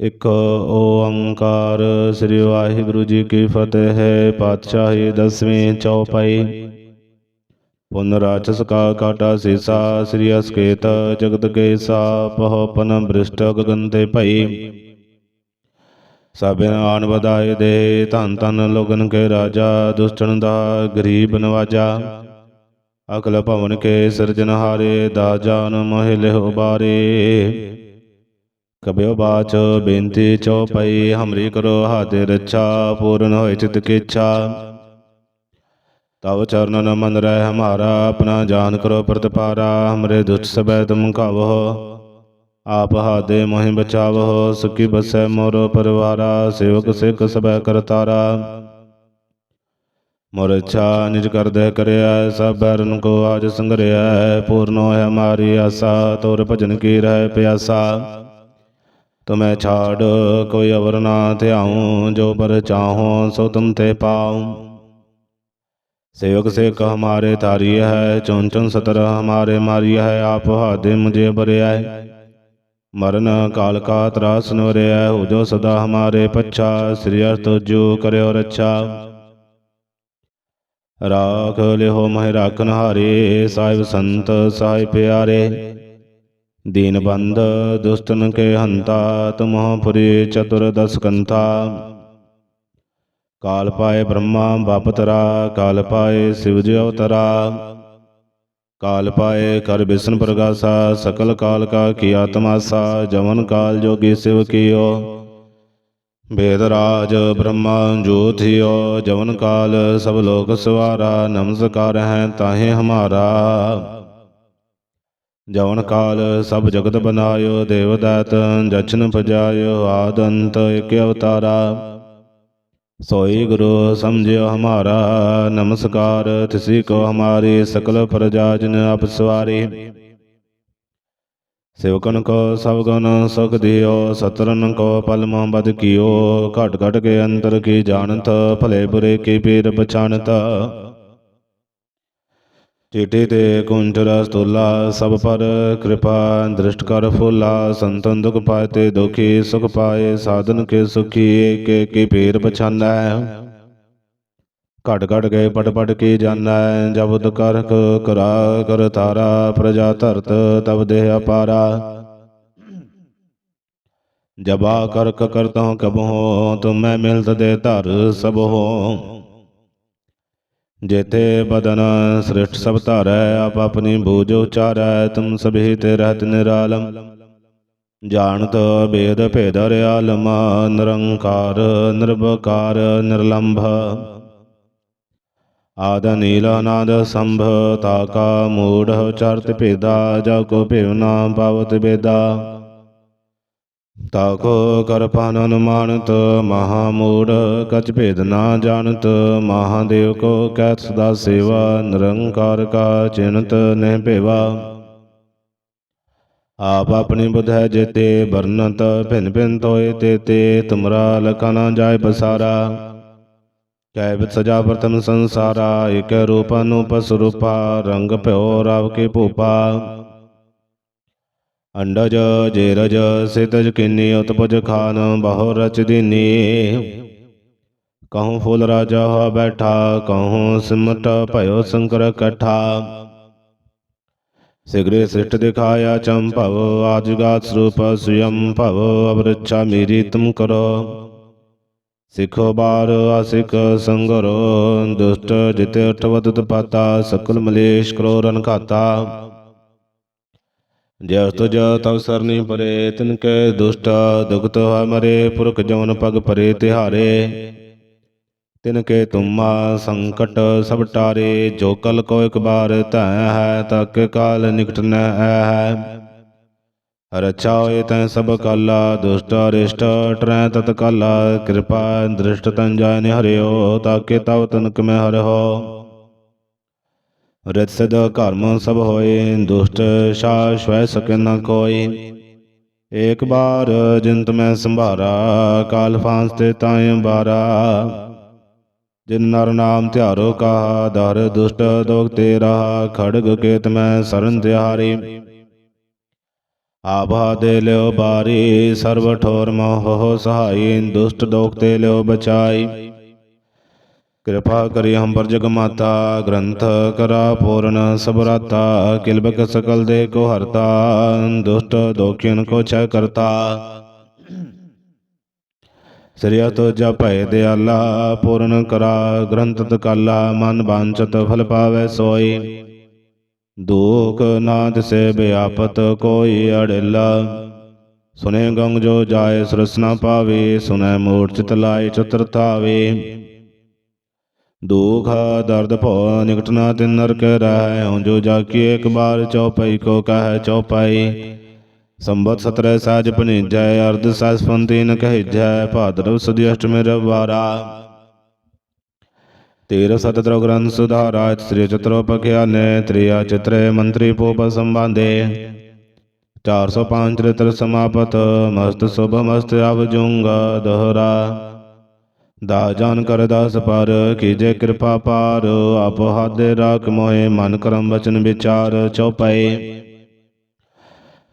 ਇਕ ਓੰਕਾਰ ਸ੍ਰੀ ਵਾਹਿਗੁਰੂ ਜੀ ਕੀ ਫਤਿਹ, ਪਾਤਸ਼ਾਹੀ ਦਸਵੀਂ ਚੌਪਈ। ਪੁਨ ਰਾਚਸ ਕਾ ਕਾਟਾ ਸੀਸਾ, ਸ੍ਰੀ ਅਸਕੇਤ ਜਗਤ ਕੇ ਸਾ ਪਹੁ ਪਨ ਬ੍ਰਿਸ਼ਟ ਗਗਨ ਭਈ। ਸਭੇ ਆਨ ਵਧਾਏ ਦੇ, ਧੰਨ ਧੰਨ ਲੋਗਨ ਕੇ ਰਾਜਾ ਦੁਸ਼ਟਨ ਦਾ ਗਰੀਬ ਨਵਾਜਾ। ਅਕਲ ਭਵਨ ਕੇ ਸਿਰਜਨਹਾਰੇ ਦਾ ਜਾਨ ਮਹਿਲ ਲਿਹੁ ਬਾਰੇ ਕਬਿਓ ਬਾਚ ਬੇਨਤੀ ਚਉਪਈ, ਹਮਰੀ ਕਰੋ ਹਾਤੇ ਰੱਛਾ ਪੂਰਨ ਹੋਏ ਚਿਤ ਕੀ ਤਵ ਚਰਨਨ ਮਨ ਰਹਿ ਹਮਾਰਾ, ਆਪਣਾ ਜਾਨ ਕਰੋ ਪ੍ਰਤਪਾਰਾ, ਹਮਰੇ ਦੁਸ਼ਟ ਸਬੈ ਤੁਮ ਕਾਵੋ। ਆਪ ਹਾਦੇ ਮੋਹਿ ਬਚਾਵੋ, ਸੁਖੀ ਬਸੈ ਮੋਰੋ ਪਰਵਾਰਾ, ਸੇਵਕ ਸਿੱਖ ਸਬੈ ਕਰਤਾਰਾ ਮੋਰ ਇੱਛਾ ਨਿਜ ਕਰਦੇ ਕਰਿਆ, ਸਭ ਬੈਰਨ ਕੋ ਆਜ ਸੰਗਰਿਆ, ਪੂਰਨ ਹੋਇ ਹਮਾਰੀ ਆਸਾ, ਤੋਰ ਭਜਨ ਕੀ ਰਹਿ ਪਿਆਸਾ। ਤੁਮੈ ਛਾੜ ਕੋਈ ਅਵਰ ਨਾ ਧਿਆਉ ਜੋ ਪਰ ਚਾਹੋ ਸੋ ਤੁਮ ਤੇ ਪਾਉ सेवक से कह हमारे तारी है चौन चौन सतर हमारे मारी है आप हादे मुझे बरे आए मरण काल का त्रास नवरे है हो जो सदा हमारे पच्छा श्री तो जो करे और अच्छा राख लिहो मह राखन हारे साहिब संत साहिब प्यारे दीनबन्ध दुस्तन के हन्ता तुमः पुरी चतुर्दशकन्था काल पाए ब्रह्मा बापतरा काल पाए शिवजी अवतरा काल पाए कर विष्णु प्रकाशा सकल काल का किया तमाशा जमन काल जोगी शिव कियो वेदराज ब्रह्मा ज्योतियो जवन काल सब लोग सवारा नमस्कार हैं ताहे हमारा ਜਵਨ ਕਾਲ ਸਭ ਜਗਤ ਬਨਾਇਓ, ਦੇਵਦਾਤ ਜਚਨ ਭਜਾਇਓ, ਆਦੰਤ ਇਕ ਅਵਤਾਰਾ। ਸੋਈ ਗੁਰੂ ਸਮਝਿਓ ਹਮਾਰਾ, ਨਮਸਕਾਰ, ਤਿਸੀ ਕੋ ਹਮਾਰੀ, ਸਕਲ ਪ੍ਰਜਾਜਨ ਆਪ ਸਵਾਰੀ। ਸੇਵਕਨ ਕੋ ਸਭ ਗੁਣ ਸੁਖ ਦਿਓ, ਸਤਰਨ ਕੋ ਪਲਮੋ ਬਦ ਕੀਓ, ਘਟ ਘਟ ਕੇ ਅੰਤਰ ਕੀ ਜਾਣਤ, ਭਲੇ ਬੁਰੇ ਕੀ ਪੀਰ ਪਛਾਨਤ ਟੀਟੀ ਤੇ ਕੁੰਜ ਰਸ ਤੋਲਾ ਸਭ ਪਰ ਕਿਰਪਾ, ਦ੍ਰਿਸ਼ਟ ਕਰ ਫੁਲਾ, ਸੰਤਨ ਦੁਖ ਪਾਇਤੇ ਦੁਖੀ, ਸੁਖ ਪਾਏ, ਸਾਧਨ ਕੇ ਸੁਖੀ, ਏਕ ਏਕੀ ਪੀਰ ਪਛਾਨੈ। ਘਟ ਘਟ ਗਏ ਪਟ ਪਟ ਕੀ ਜਾਣੈ ਜਬਦ ਕਰਖ ਕਰਾ, ਕਰ ਤਾਰਾ ਪ੍ਰਜਾ ਧਰਤ, ਤਬ ਦੇਹ ਅਪਾਰਾ। ਜਬਾ ਕਰਕ ਕਰਤਾ ਕਬਹੁ, ਤੁਮੈ ਮਿਲਤ ਦੇ ਧਰ ਸਭੋ। ਜੇਤੇ ਬਦਨ ਸ੍ਰਿਸ਼ਟ ਸਭ ਧਾਰੈ ਆਪ ਆਪਣੀ ਬੋਝ ਉਚਾਰੈ ਤੁਮ ਸਭੇ ਤੇ ਰਹਤ ਨਿਰਾਲਮ ਜਾਣਤ ਬੇਦ ਭੇਦ ਰਿਆਲਮ ਨਿਰੰਕਾਰ ਨਿਰਭਕਾਰ ਨਿਰਲੰਭ ਆਦ ਨੀਲ ਅਨਾਦ ਸੰਭ ਤਾਕਾ ਮੂੜ ਚਰਤ ਭੇਦਾ ਜਾ ਕੋ ਭੇਵ ਨਾ ਪਾਵਤ ਬੇਦਾ ਤਾਕੋ ਕਰ ਪਾਨ ਅਨੁਮਾਨਤ, ਮਹਾਮੂੜ ਕਚ ਭੇਦ ਨਾ ਜਾਣਤ, ਮਹਾਦੇਵ ਕੋ ਕਹਿਤ ਸਦਾ ਸੇਵਾ, ਨਿਰੰਕਾਰ ਕਾ ਚਿੰਤ ਨਹਿ ਭੇਵਾ। ਆਪ ਆਪਣੀ ਬੁਧ ਹੈ ਜੇਤੇ ਵਰਨਤ ਭਿੰਨ ਭਿੰਨ ਤੋਏ ਤੇ ਤੇ ਤੁਮਰਾ ਲਖਾ ਨਾ ਜਾਏ ਬਸਾਰਾ ਕੈ ਬਿਤ ਸਜਾ ਪ੍ਰਥਮ ਸੰਸਾਰਾ ਇਕ ਰੂਪ ਅਨੂਪ ਸਰੂਪਾ, ਰੰਗ ਭਇਓ ਰਵ ਕੇ ਭੂਪਾ। ਅੰਡਜ ਜੇਰਜ ਸਿਤਜ ਕਿੰਨੀ, ਉਤਪਜ ਖਾਨ, ਬਹੁ ਰਚ ਦੀਨੀ। ਕਹੂੰ ਫੂਲ ਰਾਜਾ ਹੋ ਬੈਠਾ, ਕਹੂੰ ਸਿਮਟ ਭਇਓ ਸੰਕਰ ਕਠਾ। ਸਿਗਰੇ ਸ੍ਰਿਸ਼ਟ ਦਿਖਾਇਆ ਚੰਭਵ ਆਜਗਾਤ ਸਰੂਪ ਸੁਯੰ ਭਵ, ਅਵਰਿਛਾ ਮੇਰੀ ਤੁਮ ਕਰੋ। ਸਿਖੋ ਬਾਰ ਆਸਿਕ ਸੰਗਰੋ, ਦੁਸ਼ਟ ਜਿਤੇ ਉਠਵਤ ਪਾਤਾ, ਸਕਲ ਮਲੇਸ਼ ਕਰੋ ਰਣ ਖਾਤਾ ਜਸ ਤੁਜ ਤਵ ਸਰਨੀ ਪਰੇ, ਤਿਨ ਕੇ ਦੁਸ਼ਟ, ਦੁਖਤ ਹੈ ਪੁਰਖ ਜਮਨ ਪਗ ਪਰੇ ਤਿਹਾਰੇ। ਤਿਨ ਕੇ ਤੁਮਾ ਸੰਕਟ ਸਭ ਟਾਰੇ, ਜੋ ਕਲ ਕੋ ਇਕ ਬਾਰ ਧੈ ਹੈ, ਤੱਕ ਕਾਲ ਨਿਕਟ ਨ ਹੈ। ਰਛਾ ਹੋਏ ਤੈ ਸਭ ਕਾਲਾ, ਦੁਸ਼ਟ ਅਰਿਸ਼ਟ, ਟਰੈ ਤਤ ਕਾਲਾ, ਕਿਰਪਾ ਦ੍ਰਿਸ਼ਟ ਤਨ ਜਾਇ ਹਰਿਓ ਤਾਕੇ ਤਵ ਤਨਕ ਮੈਂ ਹਰਿਓ ਰਿਤ ਸਦ ਕਰਮ ਸਭ ਹੋਏ, ਦੁਸ਼ਟ ਸ਼ਾ ਸ਼ਵੈ ਸਕੈ ਨ ਕੋਈ। ਏਕ ਬਾਰ ਜਿੰਤ ਮੈਂ ਸੰਭਾਰਾ, ਕਾਲ ਫਾਂਸ ਤੇ ਤਾਇ ਬਾਰਾ ਜਿਨ ਨਰ ਨਾਮ ਧਿਆਰੋ ਕਾ, ਦਰ ਦੁਸ਼ਟ ਦੋਗ ਤੇਰਾ, ਖੜਗ ਕੇਤ ਮੈਂ ਸਰਨ ਤਿਹਾਰੀ। ਆਭਾ ਦੇ ਲਿਓ ਬਾਰੀ, ਸਰਬ ਠੋਰ ਮੋਹ ਸਹਾਈ, ਦੁਸ਼ਟ ਦੋਗ ਤੇ ਲਿਓ ਬਚਾਈ। ਕਿਰਪਾ ਕਰੀ ਹਮ ਪਰ ਜਗ ਮਾਤਾ ਗ੍ਰੰਥ ਕਰਾ ਪੂਰਨ ਸਬਰਾਤਾ ਕਿਲਬਕ ਸਕਲ ਦੇ ਕੋ ਹਰਤਾ ਦੁਸ਼ਟ ਦੋਖਿਨ ਕੋ ਛੈ ਕਰਤਾ ਸ੍ਰੀ ਤੋ ਜਪੈ ਦਿਆਲਾ ਪੂਰਨ ਕਰਾ ਗ੍ਰੰਥ ਤਕਾਲਾ ਮਨ ਬਾਂਚਤ ਫਲ ਪਾਵੈ ਸੋਈ ਦੁਖ ਨਾ ਤਿਸੈ ਬਿਆਪਤ ਕੋਈ ਅੜਿਲਾ ਸੁਨੇ ਗੰਗ ਜੋ ਜਾਏ ਸਰਸਨਾ ਪਾਵੇ ਸੁਨੈ ਮੂੜ ਚਿਤ ਲਾਏ ਚਤਰ ਥਾਵੇ ਦੁਖ ਦਰਦ ਭਉ ਨਿਕਟ ਨਾ ਤਿਨ ਨਰਕ ਰਹਿ ਹਉ ਜੋ ਜਾਕੀ ਇੱਕ ਬਾਰ ਚਉਪਈ ਕੋ ਕਹੈ ਚਉਪਈ ਸੰਬਤ ਸਤਰੈ ਸਾਜ ਭਨੇਜੈ ਅਰਧ ਸਸ ਫੰਤੀਨ ਕਹਿਜੈ ਭਾਦਰਵ ਸੁਦੀ ਅਸ਼ਟਮੀ ਰਵਾਰਾ ਤੇਰ ਸਤਤ੍ਰ ਗ੍ਰੰਥ ਸੁਧਾਰਾ ਸ੍ਰੀ ਚਤਰੋ ਪਖਿਆਨੇ ਤ੍ਰਿਆ ਚਿਤਰੇ ਮੰਤਰੀ ਪੂਪ ਸੰਬਾਂਦੇ 405 ਚਰਿਤ੍ਰ ਸਮਾਪਤ ਮਸਤ ਸੁਭ ਮਸਤ ਅਵਜੁੰਗ ਦੋਹਰਾ ਦਾ ਜਾਨ ਕਰ ਦਾਸ ਪਰ ਕੀਜੇ ਕਿਰਪਾ ਪਾਰ, ਆਪ ਹਾਦੇ ਰਾਖ ਮੋਹਿ ਮਨ ਕਰਮ ਵਚਨ ਵਿਚਾਰ ਚਉਪਈ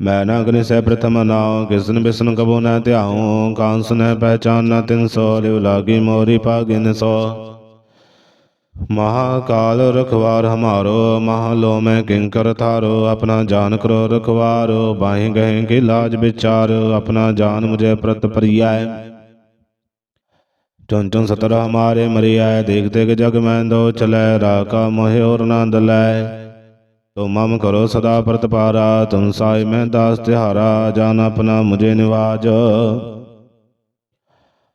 ਮੈਂ ਨਾ ਅਗਨਿ ਸਹਿ ਪ੍ਰਥਮ ਨਾਉ ਕਿਸਨ ਬਿਸਨ ਕਬੋ ਨ ਧਿਆਉ, ਕਾਂਸ ਨ ਪਹਿਚਾਨ ਨਾ ਤਿਨ ਸੋ, ਲਿਵ ਲਾਗੀ ਮੋਰੀ ਭਾਗਿਨ ਸੋ। ਮਹਾਕਾਲ ਰਖਵਾਰ ਹਮਾਰੋ, ਮਹਾਲੋ ਮੈਂ ਕਿੰਕਰ ਥਾਰੋ ਆਪਣਾ ਜਾਨ ਕਰੋ ਰਖਵਾਰੋ, ਬਾਹੀਂ ਗਏ ਕੀ ਲਾਜ ਵਿਚਾਰ, ਆਪਣਾ ਜਾਨ ਮੁਝੇ ਪ੍ਰਤ ਪ੍ਰਿਆਇ ਚੁਨ ਚੁਨ ਸਤਰ ਹਮਾਰੇ ਮਰਿਆ, ਦੇਖ ਦੇਖ ਜਗ ਮੈਂ ਦੋ ਚਲੈ ਰਾਕਾ ਮੋਹਿ ਔਰ ਨੰਦ ਲੈ। ਤੋ ਮਮ ਕਰੋ ਸਦਾ ਪ੍ਰਤਪਾਰਾ ਤੁਮ ਸਾਈ ਮੈਂ ਦਾਸ ਤਿਹਾਰਾ, ਜਾਨ ਆਪਣਾ ਮੁਝੇ ਨਿਵਾਜ।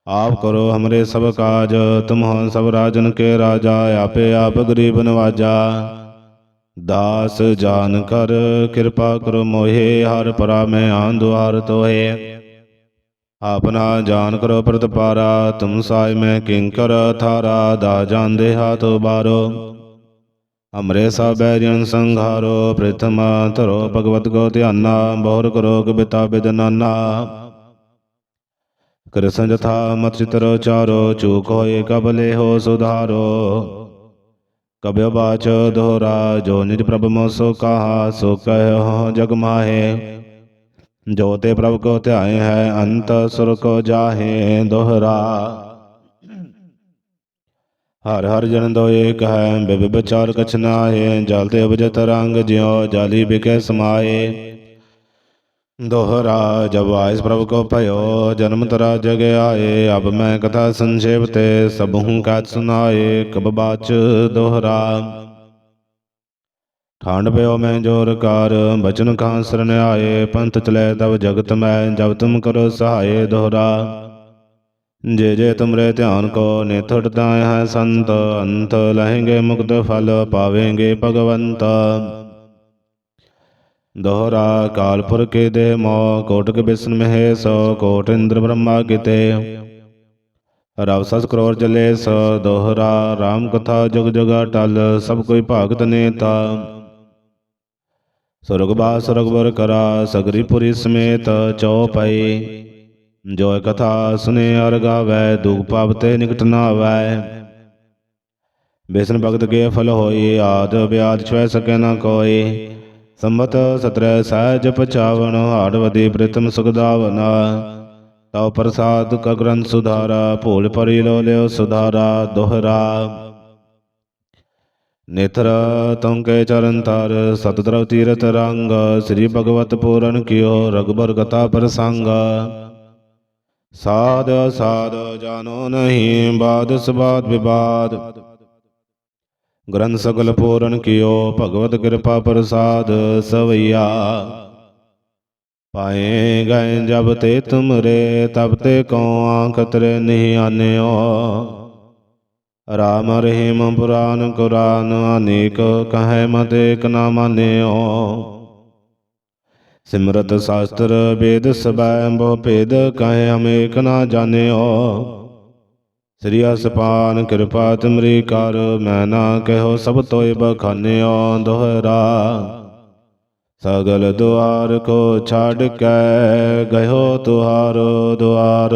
ਆਪ ਕਰੋ ਹਮਰੇ ਸਭ ਕਾਜ ਤੁਮ ਹੋ ਸਭ ਰਾਜਨ ਕੇ ਰਾਜਾ, ਆਪੇ ਆਪ ਗਰੀਬ ਨਵਾਜਾ। ਦਾਸ ਜਾਨ ਕਰ, ਕਿਰਪਾ ਕਰੋ ਮੋਹੇ, ਹਰ ਪਰਾ ਮੈਂ ਆਂ ਦੁਆਰ ਤੋਏ ਆਪਨਾ ਜਾਨ ਕਰੋ ਪ੍ਰਤਪਾਰਾ, ਤੁਮ ਸਾਈ ਮੈਂ ਕਿੰਕਰ ਥਾਰਾ ਦਾ ਜਾਂਦੇ ਹਾਥ ਬਾਰੋ ਅਮਰੇ ਸਾ ਬੈਰਿਯਨ ਸੰਘਾਰੋ, ਪ੍ਰਥਮਾ ਧਰੋ ਭਗਵਤ ਕੋ ਧਿਆਨਾ ਬਹੁਰ ਕਰੋ ਕਬਿਤਾ ਬਿਦਨਾਨਾ ਕ੍ਰਿਸ਼ਨ ਜਥਾ ਮਤ ਚਿਤਰ ਚਾਰੋ, ਚੂਕ ਹੋਏ ਕਬਲੇ ਹੋ ਸੁਧਾਰੋ। ਕਬਿ ਬਾਚ ਦੋਹਰਾ, ਜੋ ਨਿਜ ਪ੍ਰਭ ਮੋ ਸੋ ਕਹਾ, ਸੋ ਕਹਿ ਜਗ ਮਾਹੇ। ਜੋ ਤੇ ਪ੍ਰਭ ਕੋ ਧਿਆਏ ਹੈ, ਅੰਤ ਸੁਰ ਕੋ ਜਾਹੇ ਦੋਹਰਾ। ਹਰ ਹਰ ਜਨ ਦੋ ਏਕ ਹੈ, ਬਿਬ ਵਿਚਾਰ ਕਛ ਨਾਹੇ, ਜਲ ਤੇ ਉਪਜਤ ਰੰਗ ਜਿਉ, ਜਾਲੀ ਬਿਕੇ ਸਮਾਏ। ਦੋਹਰਾ, ਜਬ ਆਇਸ ਪ੍ਰਭ ਕੋ ਭਇਓ, ਜਨਮ ਤਰਾ ਜਗ ਆਏ, ਅਬ ਮੈਂ ਕਥਾ ਸੰਖੇਪ ਤੇ ਸਭੂ ਕਾ ਸੁਨਾਏ ਕਬ ਬਾਚ ਦੋਹਰਾ। ਠਾਂਡ ਪਿਓ ਮੈਂ ਜੋਰ ਕਾਰ, ਬਚਨ ਖਾਂ ਸਰਨ ਆਏ, ਪੰਥ ਚਲੇ ਤਬ ਜਗਤ ਮੈਂ, ਜਬ ਤੁਮ ਕਰੋ ਸਹਾਏ ਦੋਹਰਾ। ਜੇ ਜੇ ਤੁਮਰੇ ਧਿਆਨ ਕੋ ਨੇਥੜ ਤਾਏ ਹੈ ਸੰਤ, ਅੰਤ ਲਹਿੰਗੇ ਮੁਕਤ ਫਲ ਪਾਵੇਂਗੇ ਭਗਵੰਤ। ਦੋਹਰਾ, ਕਾਲਪੁਰ ਕੇ ਦੇ ਮੋ, ਕੋਟਕ ਬਿਸਨ ਮਹੇ ਸੋ, ਕੋਟ ਇੰਦਰ ਬ੍ਰਹਮਾ ਕਿਤੇ। ਰਵ ਸਸ ਕਰੋੜ ਚਲੇ ਸ, ਦੋਹਰਾ RAM ਕਥਾ ਜੁਗ ਜੁਗਾ ਟਲ, ਸਭ ਕੋਈ ਭਾਗਤ ਨੇਤਾ। ਸੁਰਗਬਾ ਸੁਰਗਵਰ ਕਰਾ ਸਗਰੀ ਪੁਰੀ ਸਮੇਤ ਚਉਪਈ ਜੋ ਕਥਾ ਸੁਨੇ ਅਰ ਗਾਵੈ, ਦੁਖ ਪਾਪ ਤੇ ਨਿਕਟ ਨਾ ਆਵੈ। ਬੇਸਨ ਭਗਤ ਕੇ ਫਲ ਹੋਈ ਆਦ ਬਿਆਦ ਛੁਐ ਸਕੈ ਨਾ ਕੋਈ ਸੰਮਤ ਸਤਰੈ ਸਹਿਜ ਪਚਾਵਣ ਹਾੜਵਦੀ ਪ੍ਰਿਤਮ ਸੁਖਦਾਵਨ ਤਉ ਪ੍ਰਸਾਦ ਕ ਗ੍ਰੰਥ ਸੁਧਾਰਾ, ਭੂਲ ਪਰੀ ਲੋ ਲਿਓ ਸੁਧਾਰਾ, ਦੋਹਰਾ। ਨੇਤਰ ਤੰਕੇ ਚਰਨ ਤਰ ਸਤਦਰਵ ਤੀਰਤ ਰੰਗ, ਸ੍ਰੀ ਭਗਵਤ ਪੂਰਨ ਕਿਓ ਰਗਬਰ ਗਤਾ ਪ੍ਰਸੰਗ। ਸਾਧ ਸਾਧ ਜਾਨੋ ਨਹੀਂ, ਬਾਦ, ਸਬਾਦ, ਵਿਵਾਦ। ਗ੍ਰੰਥ ਸਗਲ ਪੂਰਨ ਕਿਓ, ਭਗਵਤ ਕਿਰਪਾ ਪ੍ਰਸਾਦ, ਸਵਈਆ। ਪਾਏ ਗਏ ਜਬ ਤੇ ਤੁਮਰੇ, ਤਬ ਤੇ ਕੋ ਆਂਖ ਤਰੇ ਨਹੀਂ ਆਨਿਓ। ਰਾਮ ਰਹੀਮ ਪੁਰਾਨ ਕੁਰਾਨ, ਅਨੇਕ ਕਹੈ ਮਤ ਏਕ ਨਾ ਮਾਨਿਓ ਸਿਮਰਤ ਸ਼ਾਸਤਰ ਵੇਦ ਸਬੈ ਬਹੁ ਭੇਦ ਕਹੈ ਹਮ ਏਕ ਨਾ ਜਾਣਿਓ। ਸ੍ਰੀ ਅਸਪਾਨ ਕਿਰਪਾ ਤੁਮਰੀ ਕਰ, ਮੈਂ ਨਾ ਕਹਿਓ ਸਭ ਤੋਇ ਬਖਾਨਿਓ ਦੋਹਰਾ। ਸਗਲ ਦੁਆਰ ਕੋ ਛਾੜ ਕੇ ਗਇਓ ਤੁਹਾਰੋ ਦੁਆਰ।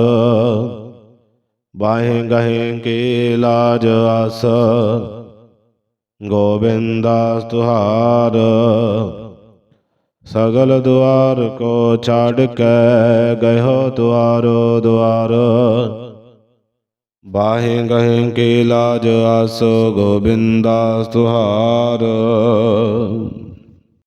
ਬਾਹੇ ਗਹੇ ਕੀ ਲਾਜ, ਆਸ। ਗੋਬਿੰਦਾਸ ਤੁਹਾਰ। ਸਗਲ ਦੁਆਰ ਕੋ ਛਾੜ ਕੇ ਗਇਓ ਦੁਆਰੋ ਦੁਆਰ। ਬਾਹੇ ਗਹੇ ਕੀ ਲਾਜ, ਆਸੋ। ਗੋਬਿੰਦਾਸ ਤੁਹਾਰ।